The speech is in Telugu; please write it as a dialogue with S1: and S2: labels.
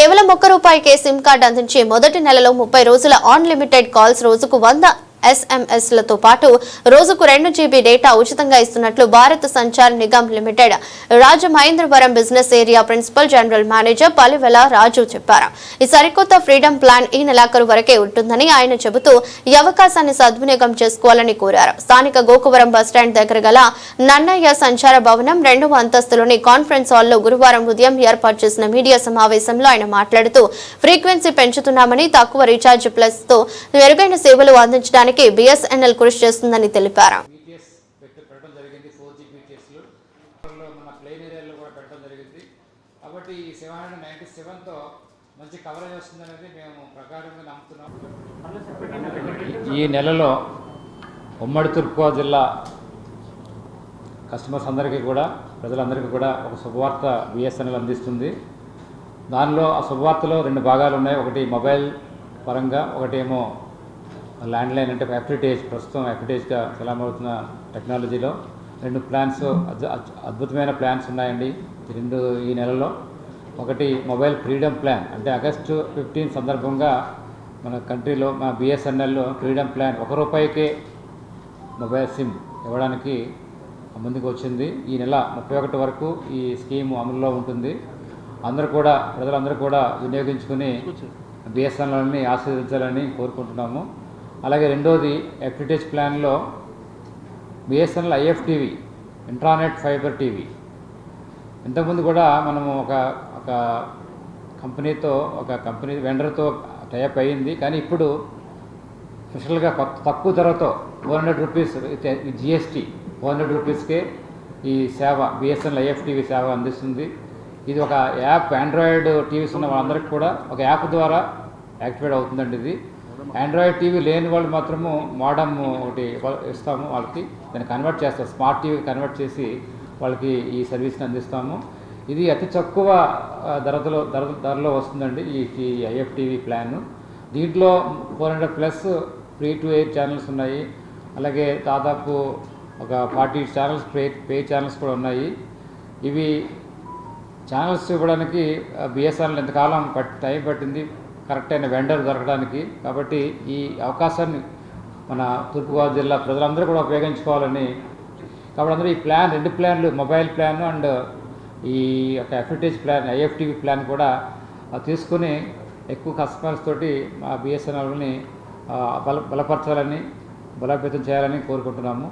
S1: కేవలం ఒక్క రూపాయికే సిమ్ కార్డు అందించే మొదటి నెలలో ముప్పై రోజుల అన్లిమిటెడ్ కాల్స్ రోజుకు వంద ఎస్ఎంఎస్లతో పాటు రోజుకు రెండు జీబీ డేటా ఉచితంగా ఇస్తున్నట్లు Bharat Sanchar Nigam limited Rajamahendravaram business area principal general manager Palivela Raju చెప్పారు. ఈ సరికొత్త ఫ్రీడమ్ ప్లాన్ ఈ నెలాఖరు వరకే ఉంటుందని ఆయన చెబుతూ ఈ అవకాశాన్ని సద్వినియోగం చేసుకోవాలని కోరారు. స్థానిక గోకువరం బస్టాండ్ దగ్గర గల నన్నయ్య సంచార భవనం రెండవ అంతస్తులోని కాన్ఫరెన్స్ హాల్లో గురువారం ఉదయం ఏర్పాటు చేసిన మీడియా సమావేశంలో ఆయన మాట్లాడుతూ ఫ్రీక్వెన్సీ పెంచుతున్నామని తక్కువ రీఛార్జ్ ప్లస్తో మెరుగైన సేవలు అందించడానికి బీఎస్ఎన్ఎల్ కృషి చేస్తుందని తెలిపారు.
S2: బీటీఎస్ పెట్టి పెట్టడం జరిగింది ఫోర్ జీ బీటీఎస్లు మన ప్లేన్ కూడా పెట్టడం జరిగింది. కాబట్టి ఈ సెవెన్ హండ్రెడ్ నైంటీ సెవెన్తో మంచి కవరేజ్ వస్తుందనేది మేము ప్రకారంగా నమ్ముతున్నాం. ఈ నెలలో ఉమ్మడి తూర్పుగోదావరి జిల్లా కస్టమర్స్ అందరికీ కూడా ప్రజలందరికీ కూడా ఒక శుభవార్త బిఎస్ఎన్ఎల్ అందిస్తుంది. దానిలో ఆ శుభవార్తలో రెండు భాగాలు ఉన్నాయి. ఒకటి మొబైల్ పరంగా ఒకటేమో ల్యాండ్లైన్ అంటే ఎఫ్రిటేజ్ ప్రస్తుతం ఎఫ్రిటేజ్గా సెలమవుతున్న టెక్నాలజీలో రెండు ప్లాన్స్ అద్భు- అద్భు- అద్భుతమైన ప్లాన్స్ ఉన్నాయండి రెండు ఈ నెలలో. ఒకటి మొబైల్ ఫ్రీడమ్ ప్లాన్ అంటే ఆగస్టు ఫిఫ్టీన్ సందర్భంగా మన కంట్రీలో మన బిఎస్ఎన్ఎల్లో ఫ్రీడమ్ ప్లాన్ ఒక రూపాయికే మొబైల్ సిమ్ ఇవ్వడానికి ముందుకు వచ్చింది ఈ నెల ముప్పై ఒకటి వరకు ఈ స్కీమ్ అమలులో ఉంటుంది. అందరూ కూడా ప్రజలందరూ కూడా వినియోగించుకుని బిఎస్ఎన్ఎల్ని ఆస్వాదించాలని కోరుకుంటున్నాము. అలాగే రెండోది ఎఫ్రిటేజ్ ప్లాన్లో BSNL IFTV intranet fibre TV ఇంతకుముందు కూడా మనము ఒక ఒక కంపెనీతో ఒక కంపెనీ వెండర్తో టైప్ అయ్యింది. కానీ ఇప్పుడు స్పెషల్గా కొత్త తక్కువ ధరతో four hundred rupees GST four hundred రూపీస్కే ఈ సేవ బిఎస్ఎన్ఎల్ ఐఎఫ్టీవీ సేవ అందిస్తుంది. ఇది ఒక యాప్ ఆండ్రాయిడ్ టీవీస్ ఉన్న వాళ్ళందరికీ కూడా ఒక యాప్ ద్వారా యాక్టివేట్ అవుతుందండి ఇది. ఆండ్రాయిడ్ టీవీ లేని వాళ్ళు మాత్రము మోడమ్ ఒకటి ఇస్తాము వాళ్ళకి. దాన్ని కన్వర్ట్ చేస్తాం స్మార్ట్ టీవీ కన్వర్ట్ చేసి వాళ్ళకి ఈ సర్వీస్ని అందిస్తాము. ఇది అతి తక్కువ ధరలో ధర ధరలో వస్తుందండి ఈ ఐఎఫ్ టీవీ ప్లాన్ దీంట్లో four hundred plus free to air channels ఉన్నాయి. అలాగే దాదాపు ఒక forty channels pay pay channels కూడా ఉన్నాయి. ఇవి ఛానల్స్ ఇవ్వడానికి బిఎస్ఎన్ఎల్ ఎంతకాలం పట్ టైం పట్టింది? కరెక్ట్ అయిన వెండర్ దొరకడానికి. కాబట్టి ఈ అవకాశాన్ని మన తూర్పుగోదావరి జిల్లా ప్రజలందరూ కూడా ఉపయోగించుకోవాలని. కాబట్టి అందరూ ఈ ప్లాన్ రెండు ప్లాన్లు మొబైల్ ప్లాన్ అండ్ ఈ యొక్క ఎఫ్రిటేజ్ ప్లాన్ ఐఎఫ్టీవీ ప్లాన్ కూడా తీసుకుని ఎక్కువ కస్టమర్స్ తోటి మా బిఎస్ఎన్ఎల్ని బల బలపరచాలని బలోపేతం చేయాలని కోరుకుంటున్నాము.